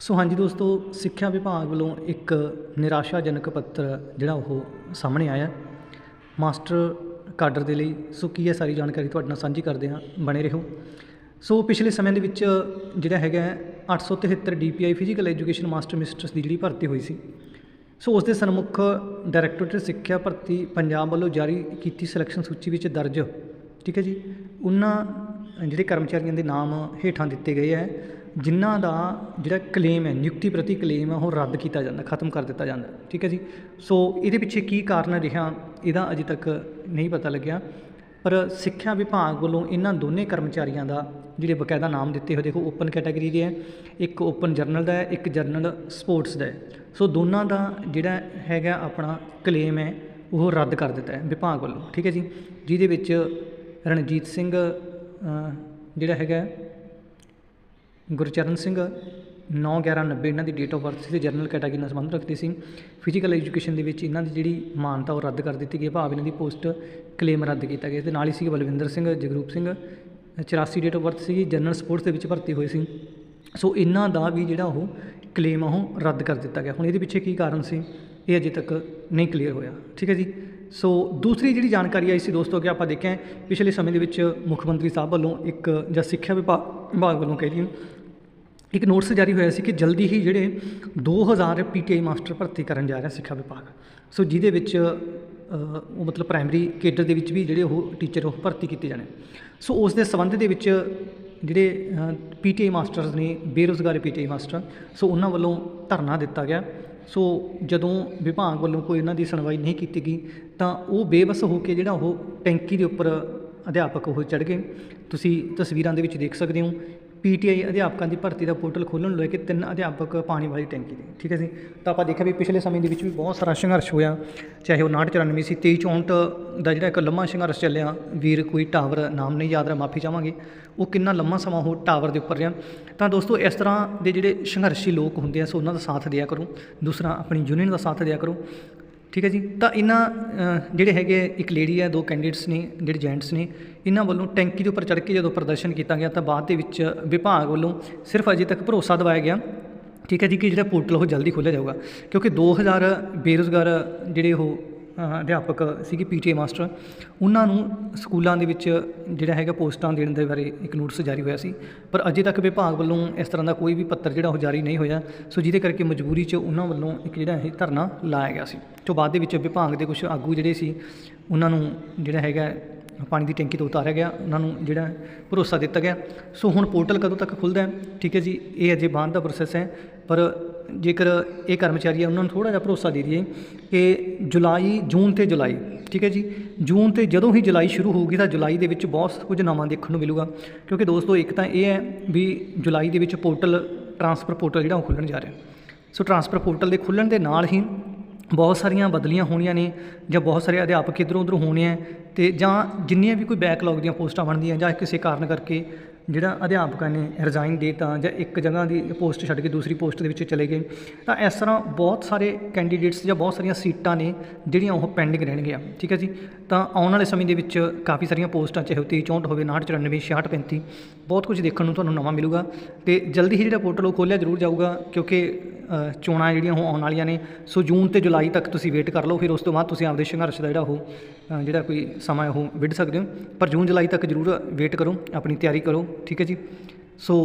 ਸੋ ਹਾਂਜੀ ਦੋਸਤੋ ਸਿੱਖਿਆ ਵਿਭਾਗ ਵੱਲੋਂ ਇੱਕ ਨਿਰਾਸ਼ਾਜਨਕ ਪੱਤਰ ਜਿਹੜਾ ਉਹ ਸਾਹਮਣੇ ਆਇਆ। ਮਾਸਟਰ ਕਾਡਰ ਦੇ ਲਈ ਸੋ ਕੀ ਹੈ ਸਾਰੀ ਜਾਣਕਾਰੀ ਤੁਹਾਡੇ ਨਾਲ ਸਾਂਝੀ ਕਰਦੇ ਹਾਂ ਬਣੇ ਰਹੋ। ਸੋ ਪਿਛਲੇ ਸਮੇਂ ਦੇ ਵਿੱਚ ਜਿਹੜਾ ਹੈਗਾ ਹੈ, 873 DPI physical education master masters ਦੀ ਜਿਹੜੀ ਭਰਤੀ ਹੋਈ ਸੀ। ਸੋ ਉਸ ਦੇ ਸਨਮੁਖ ਡਾਇਰੈਕਟੋਰੇਟ ਸਿੱਖਿਆ ਭਰਤੀ ਪੰਜਾਬ ਵੱਲੋਂ ਜਾਰੀ ਕੀਤੀ ਸਿਲੈਕਸ਼ਨ ਸੂਚੀ ਵਿੱਚ ਦਰਜ। ਠੀਕ ਹੈ ਜੀ? ਉਹਨਾਂ ਜਿਹੜੇ ਕਰਮਚਾਰੀਆਂ ਦੇ ਨਾਮ ਹੇਠਾਂ ਦਿੱਤੇ ਗਏ ਹੈ ਜਿਨ੍ਹਾਂ ਦਾ ਜਿਹੜਾ ਕਲੇਮ ਹੈ, ਨਿਯੁਕਤੀ ਪ੍ਰਤੀ ਕਲੇਮ ਹੈ, ਉਹ ਰੱਦ ਕੀਤਾ ਜਾਂਦਾ, ਖਤਮ ਕਰ ਦਿੱਤਾ ਜਾਂਦਾ, ਠੀਕ ਹੈ ਜੀ? ਸੋ ਇਹਦੇ ਪਿੱਛੇ ਕੀ ਕਾਰਨ ਰਿਹਾ, ਇਹਦਾ ਅਜੇ ਤੱਕ ਨਹੀਂ ਪਤਾ ਲੱਗਿਆ, ਪਰ ਸਿੱਖਿਆ ਵਿਭਾਗ ਵੱਲੋਂ ਇਹਨਾਂ ਦੋਨੇ ਕਰਮਚਾਰੀਆਂ ਦਾ ਜਿਹੜੇ ਬਕਾਇਦਾ ਨਾਮ ਦਿੱਤੇ ਹੋਏ, ਦੇਖੋ ਓਪਨ ਕੈਟਾਗਰੀ ਦੇ ਹੈ, ਇੱਕ ਓਪਨ ਜਰਨਲ ਦਾ ਹੈ, ਇੱਕ ਜਰਨਲ ਸਪੋਰਟਸ ਦਾ ਹੈ। ਸੋ ਦੋਨਾਂ ਦਾ ਜਿਹੜਾ ਹੈਗਾ ਆਪਣਾ ਕਲੇਮ ਹੈ, ਉਹ ਰੱਦ ਕਰ ਦਿੱਤਾ ਹੈ ਵਿਭਾਗ ਵੱਲੋਂ, ਠੀਕ ਹੈ ਜੀ? ਜਿਹਦੇ ਵਿੱਚ ਰਣਜੀਤ ਸਿੰਘ ਜਿਹੜਾ ਹੈਗਾ ਗੁਰਚਰਨ ਸਿੰਘ 9/11/90 ਇਹਨਾਂ ਦੀ ਡੇਟ ਆਫ ਬਰਥ ਸੀ ਅਤੇ ਜਨਰਲ ਕੈਟਾਗਰੀ ਨਾਲ ਸੰਬੰਧ ਰੱਖਦੇ ਸੀ। ਫਿਜ਼ੀਕਲ ਐਜੂਕੇਸ਼ਨ ਦੇ ਵਿੱਚ ਇਹਨਾਂ ਦੀ ਜਿਹੜੀ ਮਾਨਤਾ ਉਹ ਰੱਦ ਕਰ ਦਿੱਤੀ ਗਈ ਭਾਵ ਇਹਨਾਂ ਦੀ ਪੋਸਟ ਕਲੇਮ ਰੱਦ ਕੀਤਾ ਗਿਆ। ਅਤੇ ਨਾਲ ਹੀ ਸੀ Balwinder Singh, Jagroop Singh 84 date of birth ਸੀਗੀ। ਜਨਰਲ ਸਪੋਰਟਸ ਦੇ ਵਿੱਚ ਭਰਤੀ ਹੋਏ ਸੀ। ਸੋ ਇਹਨਾਂ ਦਾ ਵੀ ਜਿਹੜਾ ਉਹ ਕਲੇਮ ਆ, ਉਹ ਰੱਦ ਕਰ ਦਿੱਤਾ ਗਿਆ। ਹੁਣ ਇਹਦੇ ਪਿੱਛੇ ਕੀ ਕਾਰਨ ਸੀ? ਇਹ ਅਜੇ ਤੱਕ ਨਹੀਂ ਕਲੀਅਰ ਹੋਇਆ। ਠੀਕ ਹੈ ਜੀ? ਸੋ ਦੂਸਰੀ ਜਿਹੜੀ ਜਾਣਕਾਰੀ ਆਈ ਸੀ ਦੋਸਤੋ ਕਿ ਆਪਾਂ ਦੇਖਿਆ ਪਿਛਲੇ ਸਮੇਂ ਦੇ ਵਿੱਚ ਮੁੱਖ ਮੰਤਰੀ ਸਾਹਿਬ ਵੱਲੋਂ ਇੱਕ ਜਾਂ ਸਿੱਖਿਆ ਵਿਭਾਗ ਵਿਭਾਗ ਵੱਲੋਂ ਕਹਿ ਲਈਏ ਇੱਕ ਨੋਟਿਸ ਜਾਰੀ ਹੋਇਆ ਸੀ ਕਿ ਜਲਦੀ ਹੀ ਜਿਹੜੇ 2000 ਪੀਟੀਆਈ ਮਾਸਟਰ ਭਰਤੀ ਕਰਨ ਜਾ ਰਿਹਾ ਸਿੱਖਿਆ ਵਿਭਾਗ। ਸੋ ਜਿਹਦੇ ਵਿੱਚ ਉਹ ਮਤਲਬ ਪ੍ਰਾਇਮਰੀ ਕੇਡਰ ਦੇ ਵਿੱਚ ਵੀ ਜਿਹੜੇ ਉਹ ਟੀਚਰ ਉਹ ਭਰਤੀ ਕੀਤੇ ਜਾਣੇ। ਸੋ ਉਸ ਦੇ ਸੰਬੰਧ ਦੇ ਵਿੱਚ ਜਿਹੜੇ ਪੀਟੀਆਈ ਮਾਸਟਰਸ ਨੇ, ਬੇਰੁਜ਼ਗਾਰ ਪੀਟੀਆਈ ਮਾਸਟਰ, ਸੋ ਉਹਨਾਂ ਵੱਲੋਂ ਧਰਨਾ ਦਿੱਤਾ ਗਿਆ। ਸੋ ਜਦੋਂ ਵਿਭਾਗ ਵੱਲੋਂ ਕੋਈ ਇਹਨਾਂ ਦੀ ਸੁਣਵਾਈ ਨਹੀਂ ਕੀਤੀ ਗਈ, ਤਾਂ ਉਹ ਬੇਬਸ ਹੋ ਕੇ ਜਿਹੜਾ ਉਹ ਟੈਂਕੀ ਦੇ ਉੱਪਰ ਅਧਿਆਪਕ ਉਹ ਚੜ੍ਹ ਗਏ। ਤੁਸੀਂ ਤਸਵੀਰਾਂ ਦੇ ਵਿੱਚ ਦੇਖ ਸਕਦੇ ਹੋ ਪੀਟੀਆਈ ਅਧਿਆਪਕਾਂ ਦੀ ਭਰਤੀ ਦਾ ਪੋਰਟਲ ਖੋਲ੍ਹਣ ਨੂੰ ਲੈ ਕੇ ਤਿੰਨ ਅਧਿਆਪਕ ਪਾਣੀ ਵਾਲੀ ਟੈਂਕੀ ਦੇ। ਠੀਕ ਹੈ ਜੀ? ਤਾਂ ਆਪਾਂ ਦੇਖਿਆ ਵੀ ਪਿਛਲੇ ਸਮੇਂ ਦੇ ਵਿੱਚ ਵੀ ਬਹੁਤ ਸਾਰਾ ਸੰਘਰਸ਼ ਹੋਇਆ, ਚਾਹੇ ਉਹ 5994 ਸੀ 2364 ਦਾ ਜਿਹੜਾ ਇੱਕ ਲੰਮਾ ਸੰਘਰਸ਼ ਚੱਲਿਆ, ਵੀਰ ਕੋਈ ਟਾਵਰ ਨਾਮ ਨਹੀਂ ਯਾਦ ਰਿਹਾ, ਮਾਫੀ ਚਾਹਾਂਗੇ, ਉਹ ਕਿੰਨਾ ਲੰਮਾ ਸਮਾਂ ਉਹ ਟਾਵਰ ਦੇ ਉੱਪਰ ਰਿਹਾ। ਤਾਂ ਦੋਸਤੋ, ਇਸ ਤਰ੍ਹਾਂ ਦੇ ਜਿਹੜੇ ਸੰਘਰਸ਼ੀ ਲੋਕ ਹੁੰਦੇ ਆ, ਸੋ ਉਹਨਾਂ ਦਾ ਸਾਥ ਦਿਆ ਕਰੋ, ਦੂਸਰਾ ਆਪਣੀ ਯੂਨੀਅਨ ਦਾ ਸਾਥ ਦਿਆ ਕਰੋ। ਠੀਕ ਹੈ ਜੀ? ਤਾਂ ਇਹਨਾਂ ਜਿਹੜੇ ਹੈਗੇ ਇੱਕ ਲੇਡੀ ਹੈ ਦੋ ਕੈਂਡੀਡੇਟਸ ਨੇ, ਜਿਹੜੇ ਜੈਂਟਸ ਨੇ, ਇਹਨਾਂ ਵੱਲੋਂ ਟੈਂਕੀ ਦੇ ਉੱਪਰ ਚੜ੍ਹ ਕੇ ਜਦੋਂ ਪ੍ਰਦਰਸ਼ਨ ਕੀਤਾ ਗਿਆ ਤਾਂ ਬਾਅਦ ਦੇ ਵਿੱਚ ਵਿਭਾਗ ਵੱਲੋਂ ਸਿਰਫ ਅਜੇ ਤੱਕ ਭਰੋਸਾ ਦਿਵਾਇਆ ਗਿਆ, ਠੀਕ ਹੈ ਜੀ, ਕਿ ਜਿਹੜਾ ਪੋਰਟਲ ਉਹ ਜਲਦੀ ਖੋਲ੍ਹਿਆ ਜਾਊਗਾ। ਕਿਉਂਕਿ 2000 ਬੇਰੁਜ਼ਗਾਰ ਜਿਹੜੇ ਉਹ ਅਧਿਆਪਕ ਸੀਗੇ ਪੀਟੀਏ ਮਾਸਟਰ, ਉਹਨਾਂ ਨੂੰ ਸਕੂਲਾਂ ਦੇ ਵਿੱਚ ਜਿਹੜਾ ਹੈਗਾ ਪੋਸਟਾਂ ਦੇਣ ਦੇ ਬਾਰੇ ਇੱਕ ਨੋਟਿਸ ਜਾਰੀ ਹੋਇਆ ਸੀ। ਪਰ ਅਜੇ ਤੱਕ ਵਿਭਾਗ ਵੱਲੋਂ ਇਸ ਤਰ੍ਹਾਂ ਦਾ ਕੋਈ ਵੀ ਪੱਤਰ ਜਿਹੜਾ ਉਹ ਜਾਰੀ ਨਹੀਂ ਹੋਇਆ। ਸੋ ਜਿਹਦੇ ਕਰਕੇ ਮਜਬੂਰੀ 'ਚ ਉਹਨਾਂ ਵੱਲੋਂ ਇੱਕ ਜਿਹੜਾ ਇਹ ਧਰਨਾ ਲਾਇਆ ਗਿਆ ਸੀ। ਤੋਂ ਬਾਅਦ ਦੇ ਵਿੱਚ ਵਿਭਾਗ ਦੇ ਕੁਝ ਆਗੂ ਜਿਹੜੇ ਸੀ, ਉਹਨਾਂ ਨੂੰ ਜਿਹੜਾ ਹੈਗਾ ਪਾਣੀ ਦੀ ਟੈਂਕੀ ਤੋਂ ਉਤਾਰਿਆ ਗਿਆ, ਉਹਨਾਂ ਨੂੰ ਜਿਹੜਾ ਭਰੋਸਾ ਦਿੱਤਾ ਗਿਆ। ਸੋ ਹੁਣ ਪੋਰਟਲ ਕਦੋਂ ਤੱਕ ਖੁੱਲਦਾ ਠੀਕ ਹੈ ਜੀ, ਇਹ ਅਜੇ ਬਾਅਦ ਦਾ ਪ੍ਰੋਸੈਸ ਹੈ। ਪਰ ਜੇਕਰ ਇਹ ਕਰਮਚਾਰੀ ਹੈ, ਉਹਨਾਂ ਨੂੰ ਥੋੜਾ ਜਿਹਾ ਭਰੋਸਾ ਦੇ ਦਈਏ ਕਿ ਜੁਲਾਈ, ਜੂਨ ਤੇ ਜੁਲਾਈ, ਠੀਕ ਹੈ ਜੀ, ਜੂਨ ਤੇ ਜਦੋਂ ਹੀ ਜੁਲਾਈ ਸ਼ੁਰੂ ਹੋਊਗੀ ਤਾਂ ਜੁਲਾਈ ਦੇ ਵਿੱਚ ਬਹੁਤ ਕੁਝ ਨਵਾਂ ਦੇਖਣ ਨੂੰ ਮਿਲੂਗਾ। ਕਿਉਂਕਿ ਦੋਸਤੋ, ਇੱਕ ਤਾਂ ਇਹ ਹੈ ਵੀ ਜੁਲਾਈ ਦੇ ਵਿੱਚ ਪੋਰਟਲ, ਟਰਾਂਸਫਰ ਪੋਰਟਲ ਜਿਹੜਾ ਉਹ ਖੁੱਲ੍ਹਣ ਜਾ ਰਿਹਾ। ਸੋ ਟਰਾਂਸਫਰ ਪੋਰਟਲ ਦੇ ਖੁੱਲ੍ਹਣ ਦੇ ਨਾਲ ਹੀ ਬਹੁਤ ਸਾਰੀਆਂ ਬਦਲੀਆਂ ਹੋਣੀਆਂ ਨੇ ਜਾਂ ਬਹੁਤ ਸਾਰੇ ਅਧਿਆਪਕ ਇੱਧਰੋਂ ਉੱਧਰੋਂ ਹੋਣੇ ਆ ਅਤੇ ਜਾਂ ਜਿੰਨੀਆਂ ਵੀ ਕੋਈ ਬੈਕਲੌਗ ਦੀਆਂ ਪੋਸਟਾਂ ਬਣਦੀਆਂ ਜਾਂ ਕਿਸੇ ਕਾਰਨ ਕਰਕੇ ਜਿਹੜਾ ਅਧਿਆਪਕਾਂ ਨੇ ਰਿਜ਼ਾਈਨ ਦੇ ਤਾਂ ਜਾਂ ਇੱਕ ਜਗ੍ਹਾ ਦੀ ਪੋਸਟ ਛੱਡ ਕੇ ਦੂਸਰੀ ਪੋਸਟ ਦੇ ਵਿੱਚ ਚਲੇ ਗਏ, ਤਾਂ ਇਸ ਤਰ੍ਹਾਂ ਬਹੁਤ ਸਾਰੇ ਕੈਂਡੀਡੇਟਸ ਜਾਂ ਬਹੁਤ ਸਾਰੀਆਂ ਸੀਟਾਂ ਨੇ ਜਿਹੜੀਆਂ ਉਹ ਪੈਂਡਿੰਗ ਰਹਿਣਗੀਆਂ, ਠੀਕ ਹੈ ਜੀ? ਤਾਂ ਆਉਣ ਵਾਲੇ ਸਮੇਂ ਦੇ ਵਿੱਚ ਕਾਫੀ ਸਾਰੀਆਂ ਪੋਸਟਾਂ ਚਾਹੇ ਉਹ 23 64 ਹੋਵੇ 59 94 66 35 ਬਹੁਤ ਕੁਝ ਦੇਖਣ ਨੂੰ ਤੁਹਾਨੂੰ ਨਵਾਂ ਮਿਲੂਗਾ ਅਤੇ ਜਲਦੀ ਹੀ ਜਿਹੜਾ ਪੋਰਟਲ ਉਹ ਖੋਲ੍ਹਿਆ ਜ਼ਰੂਰ ਜਾਊਗਾ, ਕਿਉਂਕਿ ਚੋਣਾਂ ਜਿਹੜੀਆਂ ਉਹ ਆਉਣ ਵਾਲੀਆਂ ਨੇ, ਸੋ ਜੂਨ ਤੇ ਜੁਲਾਈ ਤੱਕ ਤੁਸੀਂ ਵੇਟ ਕਰ ਲਓ, ਫਿਰ ਉਸ ਤੋਂ ਬਾਅਦ ਤੁਸੀਂ ਆਪਦੇ ਸੰਘਰਸ਼ ਦਾ ਜਿਹੜਾ ਉਹ ਜਿਹੜਾ ਕੋਈ ਸਮਾਂ ਉਹ ਵਿੱਢ ਸਕਦੇ ਹੋ, ਪਰ ਜੂਨ ਜੁਲਾਈ ਤੱਕ ਜ਼ਰੂਰ ਵੇਟ ਕਰੋ, ਆਪਣੀ ਤਿਆਰੀ ਕਰੋ, ਠੀਕ ਹੈ ਜੀ? ਸੋ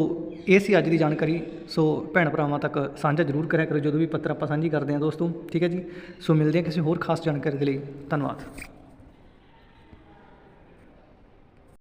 ਇਹ ਸੀ ਅੱਜ ਦੀ ਜਾਣਕਾਰੀ, ਸੋ ਭੈਣ ਭਰਾਵਾਂ ਤੱਕ ਸਾਂਝਾ ਜ਼ਰੂਰ ਕਰਿਆ ਕਰੋ, ਜਦੋਂ ਵੀ ਪੱਤਰ ਆਪਾਂ ਸਾਂਝੀ ਕਰਦੇ ਹਾਂ ਦੋਸਤੋ, ਠੀਕ ਹੈ ਜੀ? ਸੋ ਮਿਲਦੇ ਹਾਂ ਕਿਸੇ ਹੋਰ ਖਾਸ ਜਾਣਕਾਰੀ ਦੇ ਲਈ, ਧੰਨਵਾਦ।